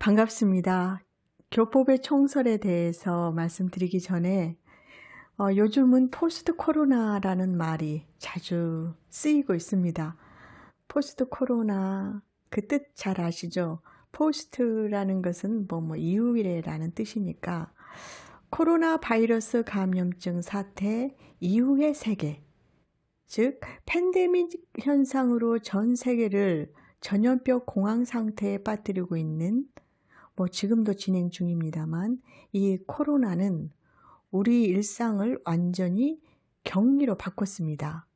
반갑습니다. 교법의 총설에 대해서 말씀드리기 전에 어, 요즘은 포스트 코로나라는 말이 자주 쓰이고 있습니다. 포스트 코로나 그 뜻 잘 아시죠? 포스트라는 것은 뭐, 뭐 이후이래라는 뜻이니까 코로나 바이러스 감염증 사태 이후의 세계 즉 팬데믹 현상으로 전 세계를 전염병 공황 상태에 빠뜨리고 있는 뭐 지금도 진행 중입니다만 이 코로나는 우리 일상을 완전히 격리로 바꿨습니다.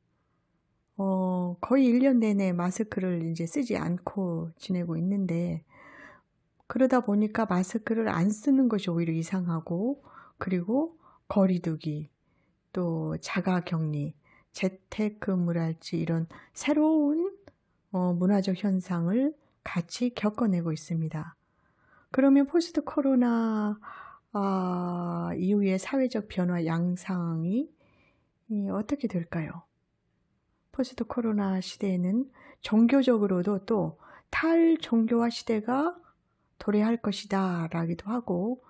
어, 거의 1년 내내 마스크를 이제 쓰지 않고 지내고 있는데 그러다 보니까 마스크를 안 쓰는 것이 오히려 이상하고 그리고 거리두기 또 자가 격리 재택근무랄지 이런 새로운 어, 문화적 현상을 같이 겪어내고 있습니다. 그러면 포스트 코로나 아, 이후의 사회적 변화 양상이 어떻게 될까요? 포스트 코로나 시대에는 종교적으로도 또 탈종교화 시대가 도래할 것이다 라기도 하고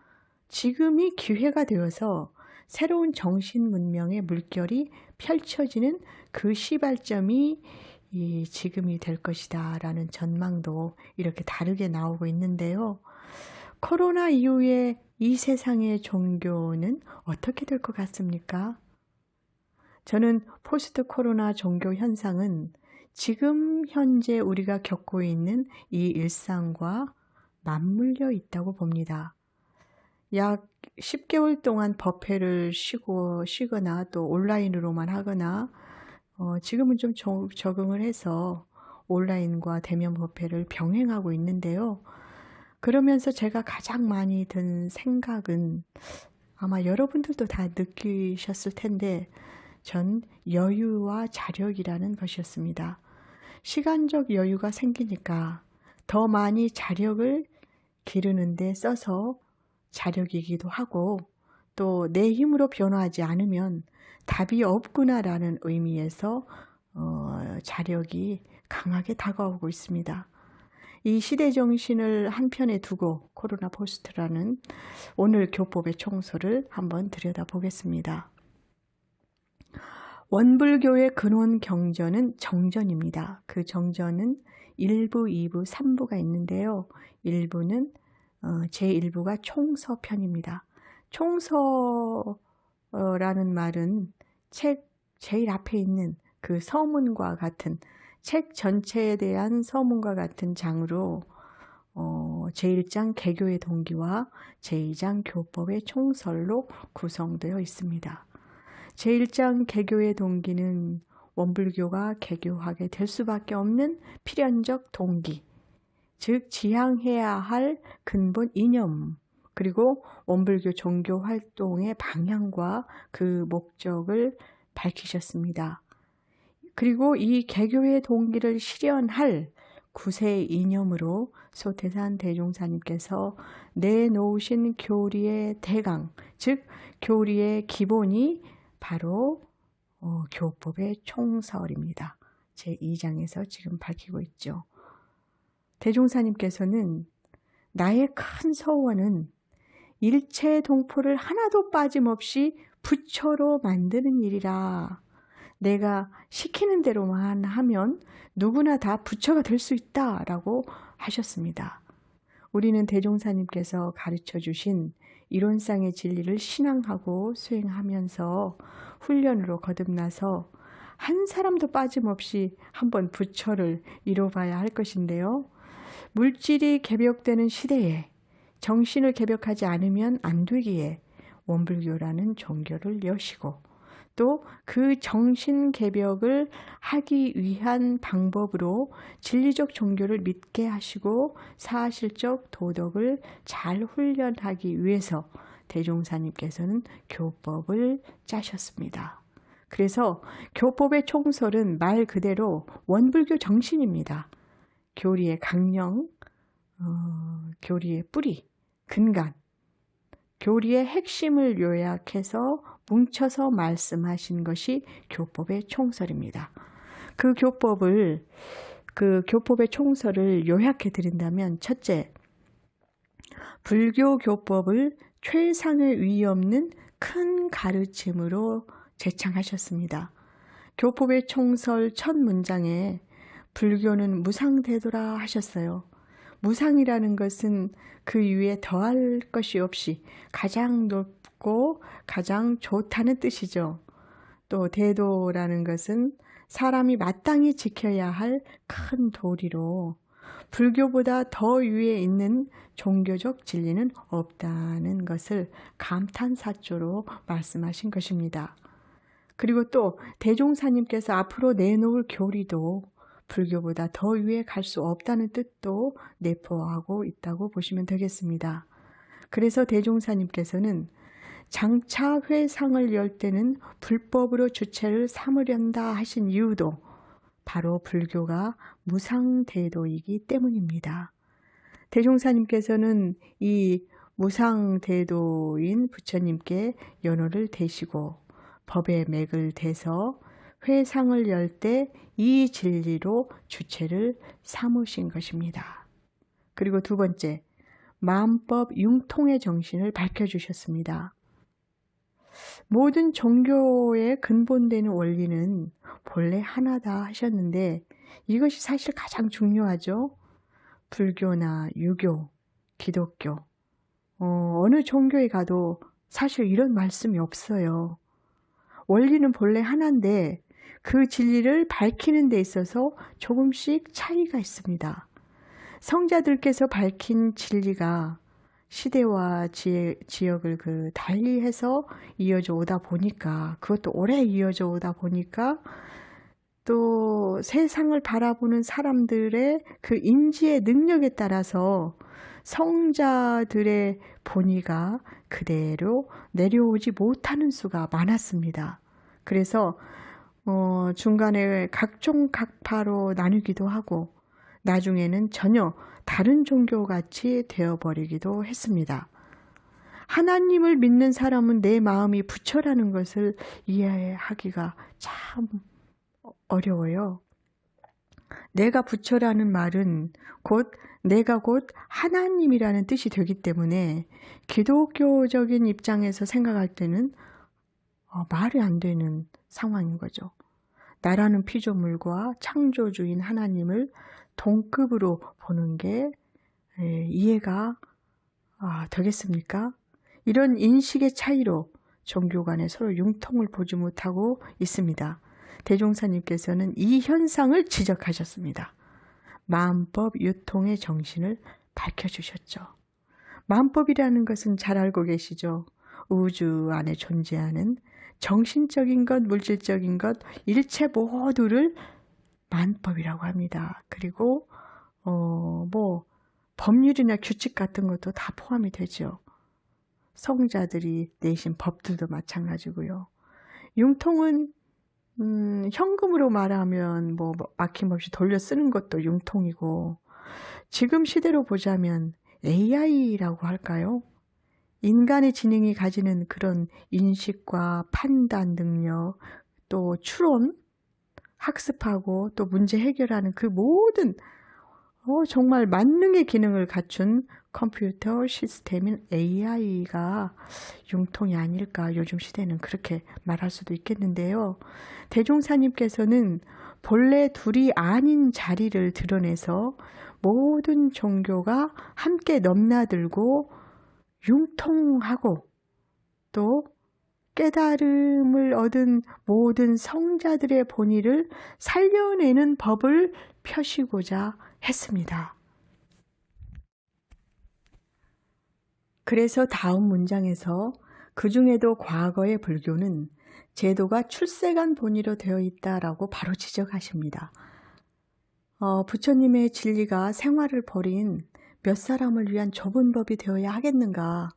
지금이 기회가 되어서 새로운 정신 문명의 물결이 펼쳐지는 그 시발점이 이 지금이 될 것이다 라는 전망도 이렇게 다르게 나오고 있는데요. 코로나 이후에 이 세상의 종교는 어떻게 될 것 같습니까? 저는 포스트 코로나 종교 현상은 지금 현재 우리가 겪고 있는 이 일상과 맞물려 있다고 봅니다. 약 10개월 동안 법회를 쉬고 쉬거나 또 온라인으로만 하거나 어, 지금은 좀 적응을 해서 온라인과 대면 법회를 병행하고 있는데요. 그러면서 제가 가장 많이 든 생각은 아마 여러분들도 다 느끼셨을 텐데 전 여유와 자력이라는 것이었습니다. 시간적 여유가 생기니까 더 많이 자력을 기르는데 써서 자력이기도 하고 또 내 힘으로 변화하지 않으면 답이 없구나라는 의미에서 어, 자력이 강하게 다가오고 있습니다. 이 시대 정신을 한편에 두고 코로나 포스트라는 오늘 교법의 총소를 한번 들여다보겠습니다. 원불교의 근원 경전은 정전입니다. 그 정전은 1부, 2부, 3부가 있는데요. 1부는 어, 제1부가 총서편입니다. 총서라는 말은 책 제일 앞에 있는 그 서문과 같은 책 전체에 대한 서문과 같은 장으로 어, 제1장 개교의 동기와 제2장 교법의 총설로 구성되어 있습니다. 제1장 개교의 동기는 원불교가 개교하게 될 수밖에 없는 필연적 동기, 즉 지향해야 할 근본 이념, 그리고 원불교 종교 활동의 방향과 그 목적을 밝히셨습니다. 그리고 이 개교의 동기를 실현할 구세 이념으로 소태산 대종사님께서 내놓으신 교리의 대강, 즉 교리의 기본이 바로 어, 교법의 총설입니다. 제2장에서 지금 밝히고 있죠. 대종사님께서는 나의 큰 서원은 일체 동포를 하나도 빠짐없이 부처로 만드는 일이라 내가 시키는 대로만 하면 누구나 다 부처가 될 수 있다라고 하셨습니다. 우리는 대종사님께서 가르쳐 주신 이론상의 진리를 신앙하고 수행하면서 훈련으로 거듭나서 한 사람도 빠짐없이 한번 부처를 이뤄봐야 할 것인데요. 물질이 개벽되는 시대에 정신을 개벽하지 않으면 안 되기에 원불교라는 종교를 여시고 또 그 정신 개벽을 하기 위한 방법으로 진리적 종교를 믿게 하시고 사실적 도덕을 잘 훈련하기 위해서 대종사님께서는 교법을 짜셨습니다. 그래서 교법의 총설은 말 그대로 원불교 정신입니다. 교리의 강령, 어, 교리의 뿌리, 근간, 교리의 핵심을 요약해서 뭉쳐서 말씀하신 것이 교법의 총설입니다. 그 교법을 그 교법의 총설을 요약해 드린다면 첫째 불교 교법을 최상의 위 없는 큰 가르침으로 제창하셨습니다. 교법의 총설 첫 문장에 불교는 무상되도라 하셨어요. 무상이라는 것은 그 위에 더할 것이 없이 가장 높고 가장 좋다는 뜻이죠. 또 대도라는 것은 사람이 마땅히 지켜야 할 큰 도리로 불교보다 더 위에 있는 종교적 진리는 없다는 것을 감탄사조로 말씀하신 것입니다. 그리고 또 대종사님께서 앞으로 내놓을 교리도 불교보다 더 위에 갈 수 없다는 뜻도 내포하고 있다고 보시면 되겠습니다. 그래서 대종사님께서는 장차 회상을 열 때는 불법으로 주체를 삼으련다 하신 이유도 바로 불교가 무상대도이기 때문입니다. 대종사님께서는 이 무상대도인 부처님께 연호를 대시고 법의 맥을 대서 회상을 열 때 이 진리로 주체를 삼으신 것입니다. 그리고 두 번째, 마음법 융통의 정신을 밝혀주셨습니다. 모든 종교의 근본되는 원리는 본래 하나다 하셨는데 이것이 사실 가장 중요하죠. 불교나 유교, 기독교, 어, 어느 종교에 가도 사실 이런 말씀이 없어요. 원리는 본래 하나인데 그 진리를 밝히는 데 있어서 조금씩 차이가 있습니다. 성자들께서 밝힌 진리가 시대와 지, 지역을 그 달리해서 이어져 오다 보니까 그것도 오래 이어져 오다 보니까 또 세상을 바라보는 사람들의 그 인지의 능력에 따라서 성자들의 본의가 그대로 내려오지 못하는 수가 많았습니다. 그래서 어, 중간에 각종 각파로 나누기도 하고 나중에는 전혀 다른 종교 같이 되어버리기도 했습니다. 하나님을 믿는 사람은 내 마음이 부처라는 것을 이해하기가 참 어려워요. 내가 부처라는 말은 곧 내가 곧 하나님이라는 뜻이 되기 때문에 기독교적인 입장에서 생각할 때는 어, 말이 안 되는 상황인 거죠. 나라는 피조물과 창조주인 하나님을 동급으로 보는 게 예, 이해가 아, 되겠습니까? 이런 인식의 차이로 종교 간에 서로 융통을 보지 못하고 있습니다. 대종사님께서는 이 현상을 지적하셨습니다. 마음법 유통의 정신을 밝혀주셨죠. 마음법이라는 것은 잘 알고 계시죠. 우주 안에 존재하는 정신적인 것, 물질적인 것, 일체 모두를 만법이라고 합니다. 그리고 어, 뭐 법률이나 규칙 같은 것도 다 포함이 되죠. 성자들이 내신 법들도 마찬가지고요. 융통은 음, 현금으로 말하면 뭐 막힘없이 돌려 쓰는 것도 융통이고 지금 시대로 보자면 AI라고 할까요? 인간의 지능이 가지는 그런 인식과 판단 능력, 또 추론, 학습하고 또 문제 해결하는 그 모든 어, 정말 만능의 기능을 갖춘 컴퓨터 시스템인 AI가 융통이 아닐까 요즘 시대는 그렇게 말할 수도 있겠는데요. 대종사님께서는 본래 둘이 아닌 자리를 드러내서 모든 종교가 함께 넘나들고 융통하고 또 깨달음을 얻은 모든 성자들의 본의를 살려내는 법을 펴시고자 했습니다. 그래서 다음 문장에서 그 중에도 과거의 불교는 제도가 출세간 본의로 되어 있다라고 바로 지적하십니다. 어, 부처님의 진리가 생활을 버린 몇 사람을 위한 좁은 법이 되어야 하겠는가?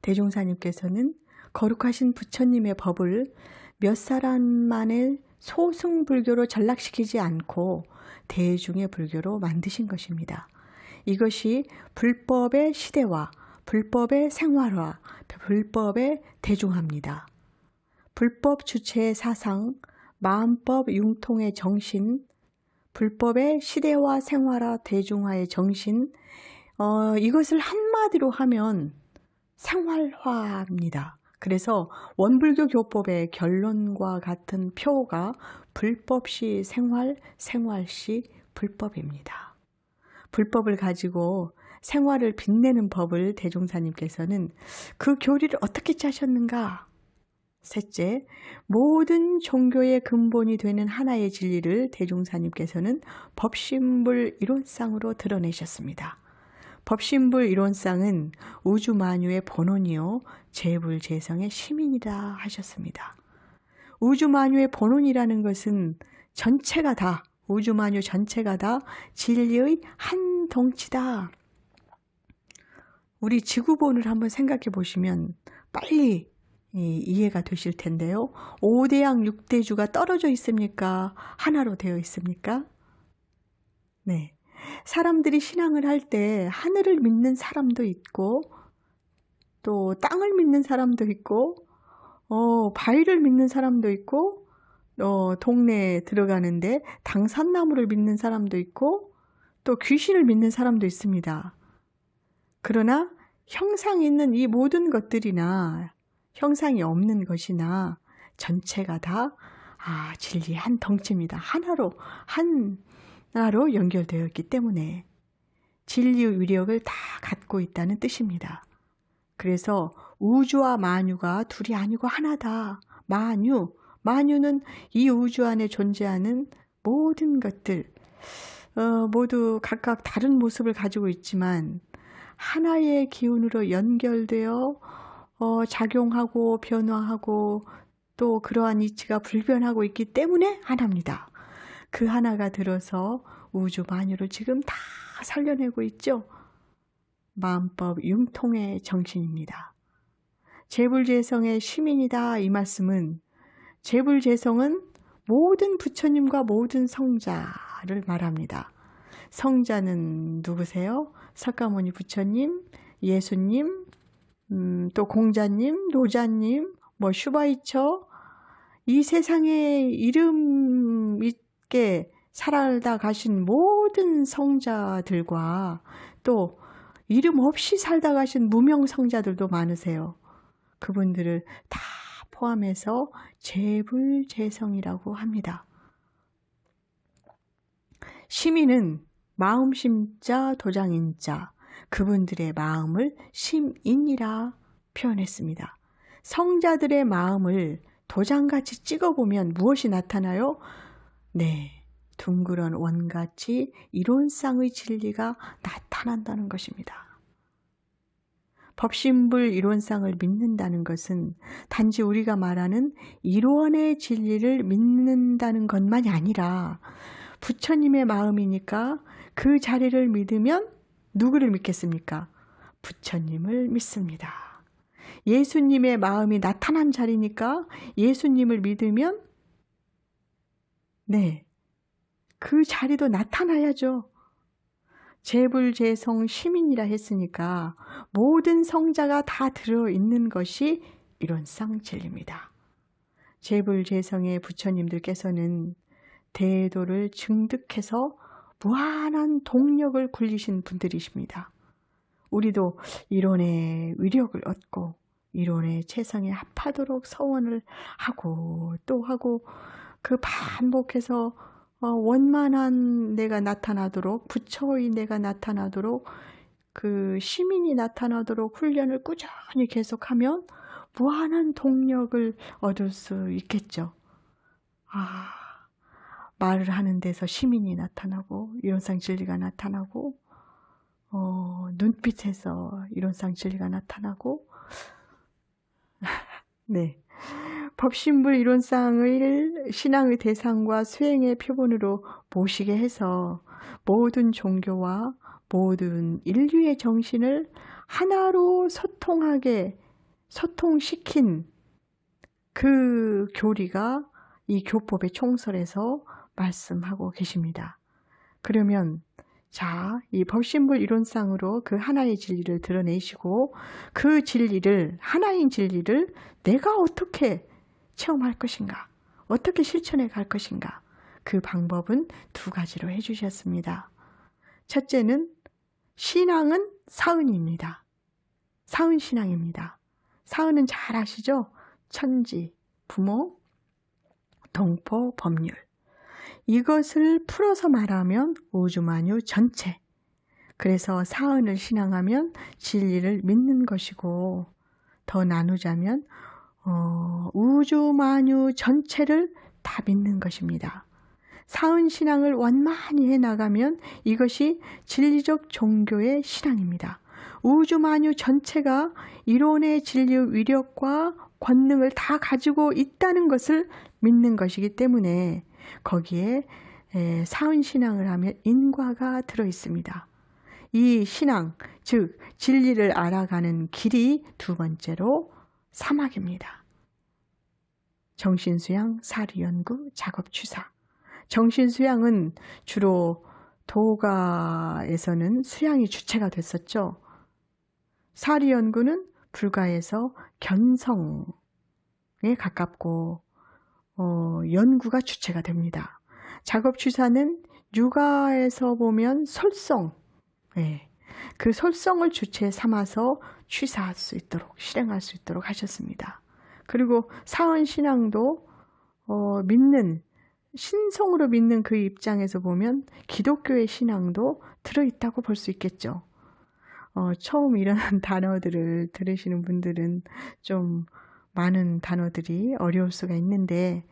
대종사님께서는 거룩하신 부처님의 법을 몇 사람만의 소승 불교로 전락시키지 않고 대중의 불교로 만드신 것입니다. 이것이 불법의 시대와 불법의 생활화, 불법의 대중화입니다. 불법 주체의 사상, 마음법 융통의 정신, 불법의 시대와 생활화 대중화의 정신, 어, 이것을 한마디로 하면 생활화입니다. 그래서 원불교 교법의 결론과 같은 표가 불법시 생활, 생활시 불법입니다. 불법을 가지고 생활을 빛내는 법을 대종사님께서는 그 교리를 어떻게 짜셨는가? 셋째, 모든 종교의 근본이 되는 하나의 진리를 대종사님께서는 법신불 이론상으로 드러내셨습니다. 법신불 이론상은 우주만유의 본원이요 재불재성의 시민이다 하셨습니다. 우주만유의 본원이라는 것은 전체가 다 우주만유 전체가 다 진리의 한 덩치다. 우리 지구본을 한번 생각해 보시면 빨리 이해가 되실 텐데요. 5대양 6대주가 떨어져 있습니까? 하나로 되어 있습니까? 네. 사람들이 신앙을 할 때 하늘을 믿는 사람도 있고 또 땅을 믿는 사람도 있고 어, 바위를 믿는 사람도 있고 어, 동네에 들어가는데 당산나무를 믿는 사람도 있고 또 귀신을 믿는 사람도 있습니다. 그러나 형상이 있는 이 모든 것들이나 형상이 없는 것이나 전체가 다 아, 진리 한 덩치입니다. 하나로 하 나로 연결되어 있기 때문에 진리의 위력을 다 갖고 있다는 뜻입니다. 그래서 우주와 만유가 둘이 아니고 하나다. 만유, 만유는 이 우주 안에 존재하는 모든 것들 어, 모두 각각 다른 모습을 가지고 있지만 하나의 기운으로 연결되어 어, 작용하고 변화하고 또 그러한 이치가 불변하고 있기 때문에 하나입니다. 그 하나가 들어서 우주 만유를 지금 다 살려내고 있죠. 마음법 융통의 정신입니다. 재불재성의 시민이다 이 말씀은 재불재성은 모든 부처님과 모든 성자를 말합니다. 성자는 누구세요? 석가모니 부처님, 예수님, 음, 또 공자님, 노자님, 뭐 슈바이처 이 세상에 이름 있게 살아다 가신 모든 성자들과 또 이름 없이 살다 가신 무명 성자들도 많으세요. 그분들을 다 포함해서 재불재성이라고 합니다. 시민은 마음심자 도장인자 그분들의 마음을 심인이라 표현했습니다. 성자들의 마음을 도장같이 찍어보면 무엇이 나타나요? 네, 둥그런 원같이 이론상의 진리가 나타난다는 것입니다. 법신불 이론상을 믿는다는 것은 단지 우리가 말하는 이론의 진리를 믿는다는 것만이 아니라 부처님의 마음이니까 그 자리를 믿으면 누구를 믿겠습니까? 부처님을 믿습니다. 예수님의 마음이 나타난 자리니까 예수님을 믿으면 네. 그 자리도 나타나야죠. 재불재성 시민이라 했으니까 모든 성자가 다 들어있는 것이 이론상 진리입니다. 재불재성의 부처님들께서는 대도를 증득해서 무한한 동력을 굴리신 분들이십니다. 우리도 이론의 위력을 얻고 이론의 최상에 합하도록 서원을 하고 또 하고 그 반복해서 어, 원만한 내가 나타나도록 부처의 내가 나타나도록 그 시민이 나타나도록 훈련을 꾸준히 계속하면 무한한 동력을 얻을 수 있겠죠. 아, 말을 하는 데서 시민이 나타나고 이론상 진리가 나타나고 어, 눈빛에서 이론상 진리가 나타나고 네. 법신불 이론상을 신앙의 대상과 수행의 표본으로 모시게 해서 모든 종교와 모든 인류의 정신을 하나로 소통하게 소통시킨 그 교리가 이 교법의 총설에서 말씀하고 계십니다. 그러면 자, 이 법신불 이론상으로 그 하나의 진리를 드러내시고 그 진리를 하나인 진리를 내가 어떻게 체험할 것인가? 어떻게 실천해 갈 것인가? 그 방법은 두 가지로 해 주셨습니다. 첫째는 신앙은 사은입니다. 사은 신앙입니다. 사은은 잘 아시죠? 천지, 부모, 동포, 법률. 이것을 풀어서 말하면 우주만유 전체. 그래서 사은을 신앙하면 진리를 믿는 것이고, 더 나누자면, 어, 우주 만유 전체를 다 믿는 것입니다. 사은 신앙을 완만히 해 나가면 이것이 진리적 종교의 신앙입니다. 우주 만유 전체가 이론의 진리의 위력과 권능을 다 가지고 있다는 것을 믿는 것이기 때문에 거기에 사은 신앙을 하면 인과가 들어 있습니다. 이 신앙, 즉 진리를 알아가는 길이 두 번째로 사막입니다. 정신수양, 사리연구, 작업취사. 정신수양은 주로 도가에서는 수양이 주체가 됐었죠. 사리연구는 불가에서 견성에 가깝고 어, 연구가 주체가 됩니다. 작업취사는 육아에서 보면 설성, 네. 그 설성을 주체 삼아서 취사할 수 있도록 실행할 수 있도록 하셨습니다. 그리고 사원 신앙도 어, 믿는 신성으로 믿는 그 입장에서 보면 기독교의 신앙도 들어있다고 볼 수 있겠죠. 어, 처음 이런 단어들을 들으시는 분들은 좀 많은 단어들이 어려울 수가 있는데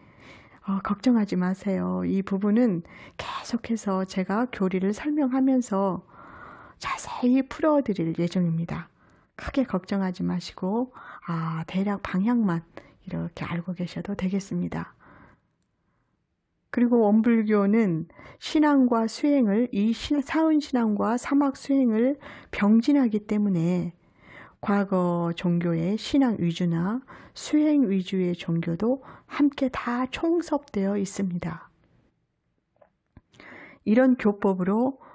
어, 걱정하지 마세요. 이 부분은 계속해서 제가 교리를 설명하면서 자세히 풀어드릴 예정입니다. 크게 걱정하지 마시고 아 대략 방향만 이렇게 알고 계셔도 되겠습니다. 그리고 원불교는 신앙과 수행을 이 사은 신앙과 사막 수행을 병진하기 때문에 과거 종교의 신앙 위주나 수행 위주의 종교도 함께 다 총섭되어 있습니다. 이런 교법으로 가,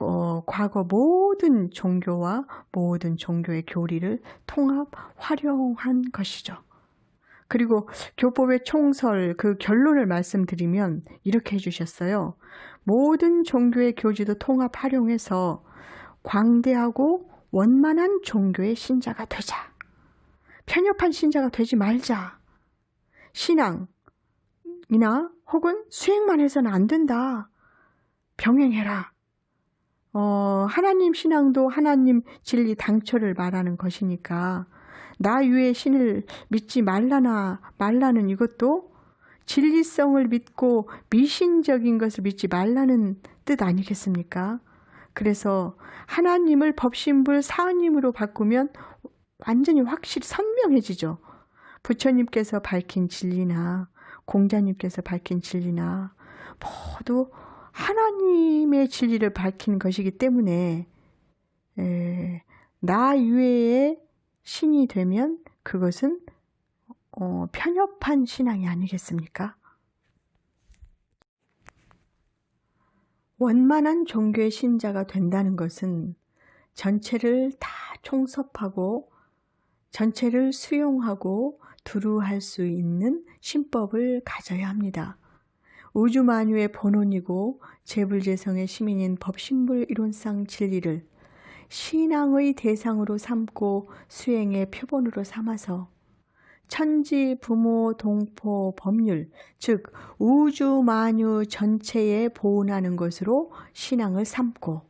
어, 과거 모든 종교와 모든 종교의 교리를 통합 활용한 것이죠. 그리고 교법의 총설 그 결론을 말씀드리면 이렇게 해주셨어요. 모든 종교의 교지도 통합 활용해서 광대하고 원만한 종교의 신자가 되자. 편협한 신자가 되지 말자. 신앙이나 혹은 수행만 해서는 안 된다. 병행해라. 어, 하나님 신앙도 하나님 진리 당초를 말하는 것이니까 나 위에 신을 믿지 말라나 말라는 이것도 진리성을 믿고 미신적인 것을 믿지 말라는 뜻 아니겠습니까? 그래서 하나님을 법신불 사은님으로 바꾸면 완전히 확실히 선명해지죠. 부처님께서 밝힌 진리나 공자님께서 밝힌 진리나 모두 하나님의 진리를 밝힌 것이기 때문에 에, 나 이외에 신이 되면 그것은 어, 편협한 신앙이 아니겠습니까? 원만한 종교의 신자가 된다는 것은 전체를 다 총섭하고 전체를 수용하고 두루할 수 있는 신법을 가져야 합니다. 우주 만유의 본원이고 재불재성의 시민인 법신불 이론상 진리를 신앙의 대상으로 삼고 수행의 표본으로 삼아서 천지, 부모, 동포, 법률, 즉 우주 만유 전체에 보온하는 것으로 신앙을 삼고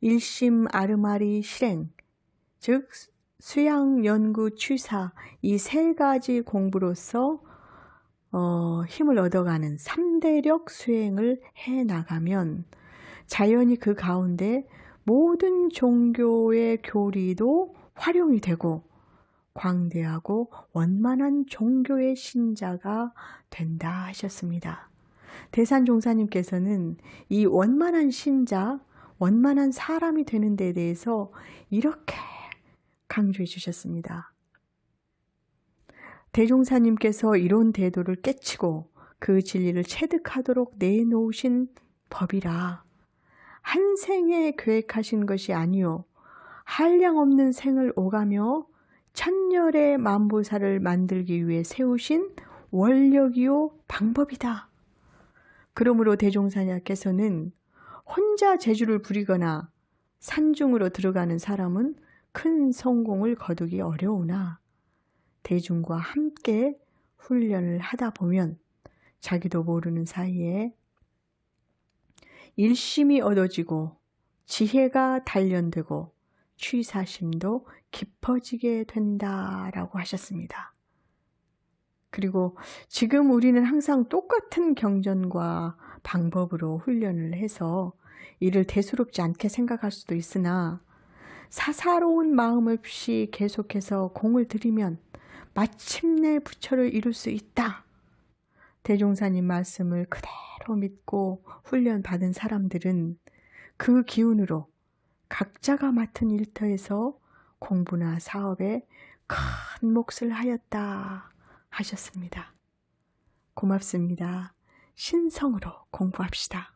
일심 아르마리 실행, 즉 수양, 연구, 취사 이 세 가지 공부로서 어, 힘을 얻어가는 3대력 수행을 해 나가면 자연히 그 가운데 모든 종교의 교리도 활용이 되고 광대하고 원만한 종교의 신자가 된다 하셨습니다. 대산 종사님께서는 이 원만한 신자, 원만한 사람이 되는 데 대해서 이렇게 강조해 주셨습니다. 대종사님께서 이런 대도를 깨치고 그 진리를 체득하도록 내놓으신 법이라 한 생에 계획하신 것이 아니요 한량 없는 생을 오가며 천열의 만보사를 만들기 위해 세우신 원력이요 방법이다. 그러므로 대종사님께서는 혼자 재주를 부리거나 산중으로 들어가는 사람은 큰 성공을 거두기 어려우나 대중과 함께 훈련을 하다 보면 자기도 모르는 사이에 일심이 얻어지고 지혜가 단련되고 취사심도 깊어지게 된다라고 하셨습니다. 그리고 지금 우리는 항상 똑같은 경전과 방법으로 훈련을 해서 이를 대수롭지 않게 생각할 수도 있으나 사사로운 마음 없이 계속해서 공을 들이면 마침내 부처를 이룰 수 있다. 대종사님 말씀을 그대로 믿고 훈련 받은 사람들은 그 기운으로 각자가 맡은 일터에서 공부나 사업에 큰 몫을 하였다 하셨습니다. 고맙습니다. 신성으로 공부합시다.